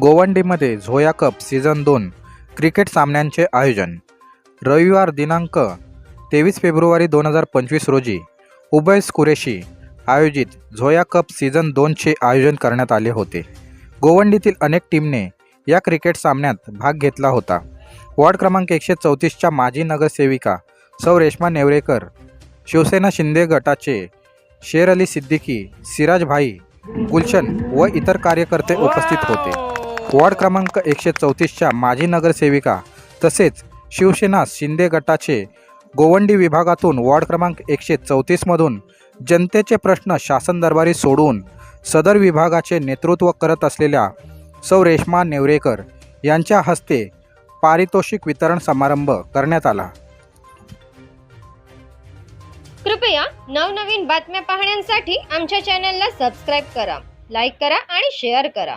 गोवंडीमध्ये Zoya cup season दोन cricket सामन्यांचे आयोजन. रविवार दिनांक तेवीस फेब्रुवारी दोन हजार पंचवीस रोजी उबैस कुरेशी आयोजित झोया कप सीझन दोनचे आयोजन करण्यात आले होते. गोवंडीतील अनेक टीमने या क्रिकेट सामन्यात भाग घेतला होता. वॉर्ड क्रमांक एकशे चौतीसच्या माजी नगरसेविका सौ रेश्मा नेवरेकर शिवसेना शिंदे गटाचे शेर अली सिद्दीकी सिराज भाई गुलशन व इतर कार्यकर्ते उपस्थित होते. वॉर्ड क्रमांक एकशे चौतीसच्या माजी नगरसेविका तसेच शिवसेना शिंदे गटाचे गोवंडी विभागातून वॉर्ड क्रमांक एकशे चौतीसमधून जनतेचे प्रश्न शासन दरबारी सोडून सदर विभागाचे नेतृत्व करत असलेल्या सौ रेश्मा नेवरेकर यांच्या हस्ते पारितोषिक वितरण समारंभ करण्यात आला. कृपया नवनवीन बातम्या पाहण्यासाठी आमच्या चॅनलला सबस्क्राईब करा लाईक करा आणि शेअर करा.